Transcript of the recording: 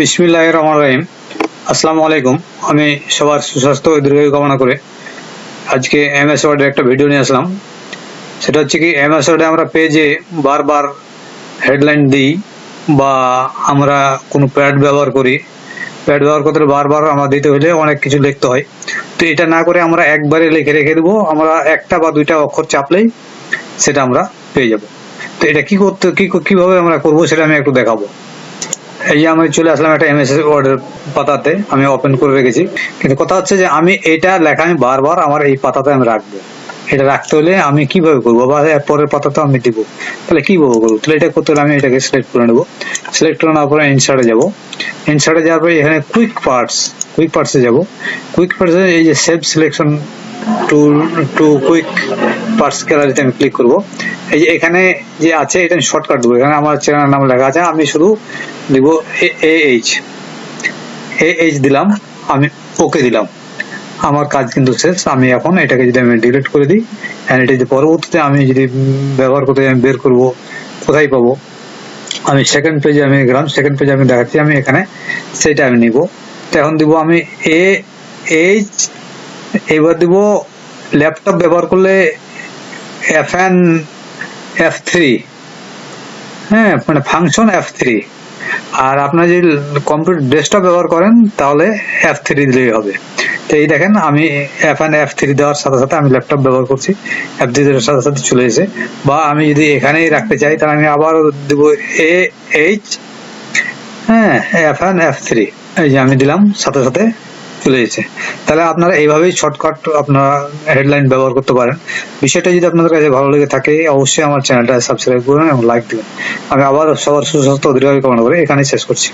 বিসমিল্লাহ রহমান রহিম আসসালামু আলাইকুম আমি সবার সুস্বাস্থ্য ও দীর্ঘায়ু কামনা করে আজকে এম এস ওয়ার্ডের একটা ভিডিও নিয়ে আসলাম। সেটা হচ্ছে কি এম এস ওয়ার্ডে আমরা পেজে বারবার হেডলাইন দিই বা আমরা কোনো প্যাড ব্যবহার করি। প্যাড ব্যবহার করতে বারবার আমরা দিতে হলে অনেক কিছু লিখতে হয়। তো এটা না করে আমরা একবারে লিখে রেখে দেবো, আমরা একটা বা দুইটা অক্ষর চাপলেই সেটা আমরা পেয়ে যাব। তো এটা কি করতে, কি, কীভাবে আমরা করব সেটা আমি একটু দেখাবো। এই যে আমি চলে আসলাম একটা এমএস ওয়ার্ডের পাতাতে, আমি ওপেন করে রেখেছি। কিন্তু কথা হচ্ছে যে আমি এটা লেখা আমি বারবার আমার এই পাতাতে আমি রাখব। এটা রাখতে হলে আমি কীভাবে করব? বা পরের পাতাতে আমি দিব। তাহলে কীভাবে করব তাহলে এটা করতে হলে আমি এটাকে সিলেক্ট করে নেব। সিলেক্ট করে নেওয়ার পরে ইনসার্টে যাব। ইনসার্টে যাওয়ার পরে এখানে কুইক পার্টস কুইক পার্টসে যাব। কুইক পার্টসে এই যে save selection to to quick parts গ্যালারিতে আমি ক্লিক করব। এই যে এখানে যে আছে, এটা আমি শর্টকাট দেবো। এখানে আমার চ্যানেল নাম লেখা আছে, আমি শুধু দিব এ এইচ এ এইচ দিলাম, আমি ওকে দিলাম। আমার কাজ কিন্তু শেষ, আমি এখন এটাকে যদি আমি ডিলিট করে দিই, and এটা যদি পরবর্তীতে আমি যদি ব্যবহার করতে আমি বের করব, কোথায় পাবো? আমি সেকেন্ড পেজে আমি গেলাম সেকেন্ড পেজে আমি দেখাচ্ছি, আমি এখানে সেটা আমি নিব। এখন দিব আমি এ এইচ এবার দিব ল্যাপটপ ব্যবহার করলে এফ থ্রি হ্যাঁ মানে ফাংশন এফ থ্রি আর আপনার যদি কম্পিউটার ডেস্কটপ ব্যবহার করেন, তাহলে এফ থ্রি দিলেই হবে। তো এই দেখেন, আমি এফ এফ থ্রি দেওয়ার সাথে সাথে আমি ল্যাপটপ ব্যবহার করছি। এফ থ্রি দেওয়ার সাথে সাথে চলে এসে বা আমি যদি এখানেই রাখতে চাই, তাহলে আমি আবার দেবো এ এইচ হ্যাঁ এফ এফ থ্রি এই যে আমি দিলাম, সাথে সাথে চলে তাহলে আপনারা এইভাবেই শর্টকাট আপনারা হেডলাইন ব্যবহার করতে পারেন। বিষয়টা যদি আপনাদের কাছে ভালো লেগে থাকে, অবশ্যই আমার চ্যানেলটা সাবস্ক্রাইব করুন এবং লাইক দিবেন। আমি আবার সবার সুস্বাস্থ্য দীর্ঘায়ু কামনা করে এখানেই শেষ করছি।